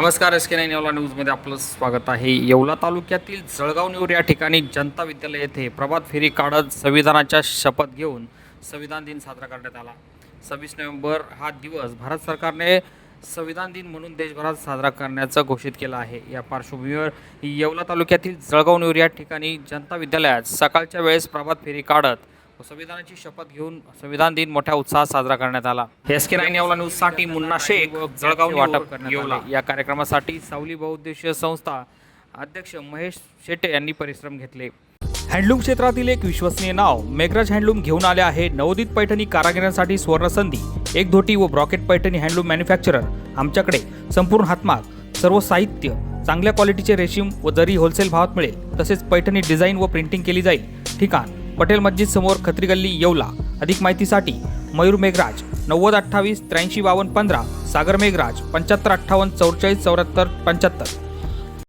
नमस्कार S K nine Yeola न्यूजमध्ये आपलं स्वागत आहे. येवला तालुक्यातील जळगाव नेऊर या ठिकाणी जनता विद्यालय येथे प्रभात फेरी काढत संविधानाच्या शपथ घेऊन संविधान दिन साजरा करण्यात आला. सव्वीस नोव्हेंबर हा दिवस भारत सरकारने संविधान दिन म्हणून देशभरात साजरा करण्याचं घोषित केलं आहे. या पार्श्वभूमीवर येवला तालुक्यातील जळगाव नेऊर या ठिकाणी जनता विद्यालयात सकाळच्या वेळेस प्रभात फेरी काढत संविधानाची शपथ घेऊन संविधान दिन मोठ्या उत्साहात साजरा करण्यात आला. एस के नाईन येवला न्यूजसाठी मुन्ना शेख जळगाव वाटप करण्यात आले. या कार्यक्रमासाठी सावली बहुउद्देशीय संस्था अध्यक्ष महेश शेट्टे यांनी परिश्रम घेतले. हँडलूम क्षेत्रातील एक विश्वसनीय नाव मेघराज हँडलूम घेऊन आले आहे नवोदित पैठणी कारागिरांसाठी सुवर्णसंधी एक धोटी व ब्रॉकेट पैठणी हँडलूम मॅन्युफॅक्चरर आमच्याकडे संपूर्ण हातमाग सर्व साहित्य चांगल्या क्वालिटीचे रेशीम व जरी होलसेल भावात मिळेल तसेच पैठणी डिझाईन व प्रिंटिंग केली जाईल. ठिकाण पटेल मस्जिद समोर खत्री गल्ली येवला. अधिक माहितीसाठी मयूर मेघराज नव्वद अठ्ठावीस त्र्याऐंशी बावन्न पंधरा सागर मेघराज पंच्याहत्तर अठ्ठावन्न चौवेचाळीस चौऱ्याहत्तर पंच्याहत्तर.